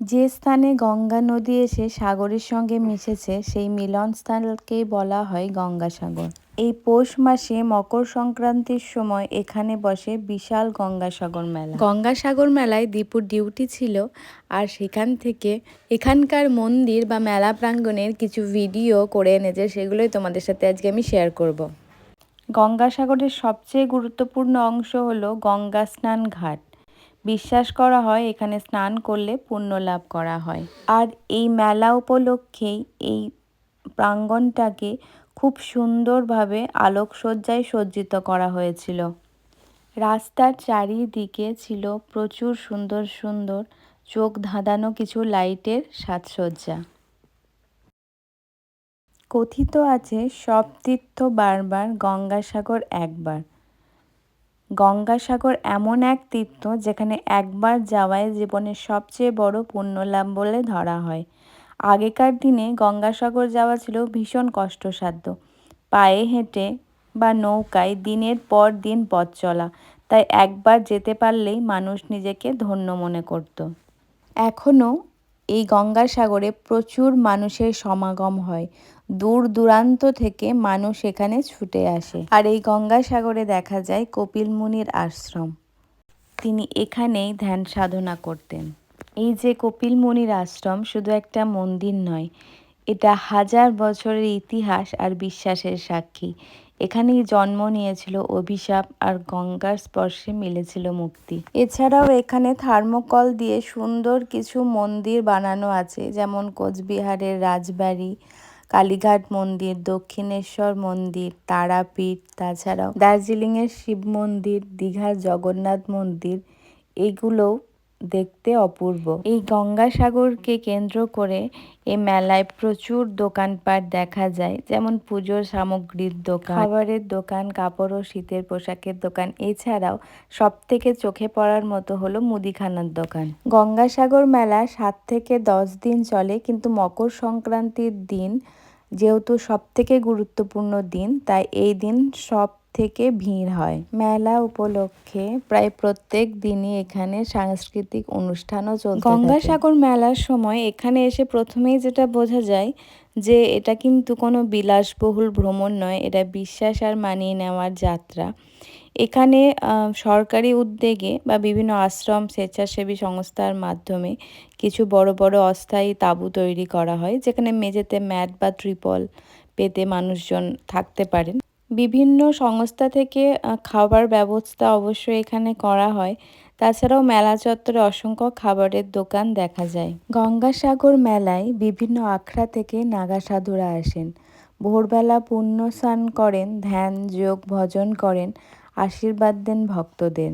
যে স্থানে গঙ্গা নদী এসে সাগরের সঙ্গে মিশেছে সেই মিলন স্থানকেই বলা হয় গঙ্গাসাগর। এই পৌষ মাসে মকর সংক্রান্তির সময় এখানে বসে বিশাল গঙ্গাসাগর মেলা। গঙ্গাসাগর মেলায় দীপুর ডিউটি ছিল আর সেখান থেকে এখানকার মন্দির বা মেলা প্রাঙ্গণের কিছু ভিডিও করে এনেছে সেগুলোই তোমাদের সাথে আজকে আমি শেয়ার করব। গঙ্গাসাগরের সবচেয়ে গুরুত্বপূর্ণ অংশ হলো গঙ্গা স্নান ঘাট বিশ্বাস করা হয়, এখানে স্নান করলে পুণ্য লাভ করা হয়। আর এই মেলা উপলক্ষেই এই প্রাঙ্গণটাকে খুব সুন্দরভাবে আলোকসজ্জায় সজ্জিত করা হয়েছিল। রাস্তার চারিদিকে ছিল প্রচুর সুন্দর সুন্দর চোখ ধাঁধানো কিছু লাইটের সাজসজ্জা। কথিত আছে, সব তীর্থ বারবার গঙ্গাসাগর একবার। গঙ্গাসাগর এমন এক তীর্থ যেখানে একবার যাওয়ায় জীবনের সবচেয়ে বড় পুণ্যলাভ বলে ধরা হয়। আগেকার দিনে গঙ্গাসাগর যাওয়া ছিল ভীষণ কষ্টসাধ্য। পায়ে হেঁটে বা নৌকায় দিনের পর দিন পথ চলা, তাই একবার যেতে পারলেই মানুষ নিজেকে ধন্য মনে করত। এখনও এই গঙ্গাসাগরে প্রচুর মানুষের সমাগম হয়। দূর দূরান্ত থেকে মানুষ এখানে ছুটে আসে। আর এই গঙ্গাসাগরে দেখা যায় কপিল মুনির আশ্রম। তিনি এখানেই ধ্যান সাধনা করতেন। এই যে কপিল মুনির আশ্রম শুধু একটা মন্দির নয়, এটা হাজার বছরের ইতিহাস আর বিশ্বাসের সাক্ষী। এখানেই জন্ম নিয়েছিল অভিশাপ আর গঙ্গার স্পর্শে মিলেছিল মুক্তি। এছাড়াও এখানে থার্মোকল দিয়ে সুন্দর কিছু মন্দির বানানো আছে, যেমন কোচবিহারের রাজবাড়ি, কালীঘাট মন্দির, দক্ষিণেশ্বর মন্দির, তারাপীঠ, তাছাড়াও দার্জিলিংয়ের শিব মন্দির, দীঘার জগন্নাথ মন্দির, এগুলোও দেখতে অপূর্ব। এই গঙ্গাসাগরকে কেন্দ্র করে এ মেলায় প্রচুর দোকানপাট দেখা যায়, যেমন পুজোর সামগ্রীর দোকান, খাবারের দোকান, কাপড় ও শীতের পোশাকের দোকান। এছাড়াও সব থেকে চোখে পড়ার মতো হলো মুদিখানার দোকান। গঙ্গাসাগর মেলা সাত থেকে দশ দিন চলে, কিন্তু মকর সংক্রান্তির দিন যেহেতু সব থেকে গুরুত্বপূর্ণ দিন, তাই এই দিন সব থেকে ভিড় হয়। মেলা উপলক্ষে প্রায় প্রত্যেক দিনই এখানে সাংস্কৃতিক অনুষ্ঠানও চলছে গঙ্গাসাগর মেলার সময় এখানে এসে প্রথমেই যেটা বোঝা যায় যে এটা কিন্তু কোনো বিলাসবহুল ভ্রমণ নয়, এটা বিশ্বাস আর মানিয়ে নেওয়ার যাত্রা। এখানে সরকারি উদ্যোগে বা বিভিন্ন আশ্রম, স্বেচ্ছাসেবী সংস্থার মাধ্যমে কিছু বড় বড় অস্থায়ী তাঁবু তৈরি করা হয়, যেখানে মেঝেতে ম্যাট বা ট্রিপল পেতে মানুষজন থাকতে পারেন। বিভিন্ন সংস্থা থেকে খাবার ব্যবস্থা অবশ্যই এখানে করা হয়। তাছাড়াও মেলা চত্বরে অসংখ্য খাবারের দোকান দেখা যায়। গঙ্গাসাগর মেলায় বিভিন্ন আখড়া থেকে নাগা সাধুরা আসেন। ভোরবেলা পুণ্য স্নান করেন, ধ্যান, যোগ, ভজন করেন, আশীর্বাদ দেন ভক্তদের।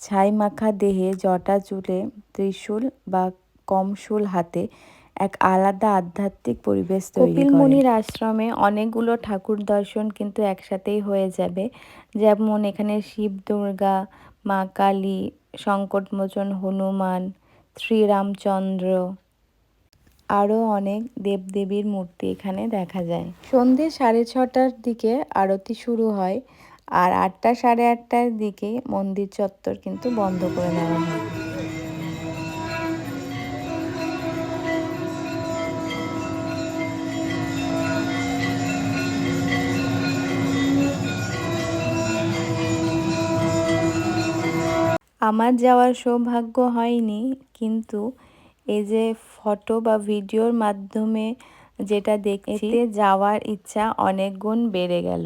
ছাই মাখা দেহে জটা চুলে ত্রিশূল বা কমশূল হাতে এক আলাদা আধ্যাত্মিক পরিবেশ তৈরি মুনির আশ্রমে অনেকগুলো ঠাকুর দর্শন কিন্তু একসাথেই হয়ে যাবে। যেমন এখানে শিব, দুর্গা, মা কালী, সংকটমোচন, হনুমান, শ্রীরামচন্দ্র আরও অনেক দেবদেবীর মূর্তি এখানে দেখা যায়। সন্ধে সাড়ে ছটার দিকে আরতি শুরু হয় আর আটটা সাড়ে আটটার দিকে মন্দির চত্বর কিন্তু বন্ধ করে দেওয়া হয়। আমার যাওয়ার সৌভাগ্য হয়নি কিন্তু এই যে ফটো বা ভিডিওর মাধ্যমে যেটা দেখতে যাওয়ার ইচ্ছা অনেক গুণ বেড়ে গেল।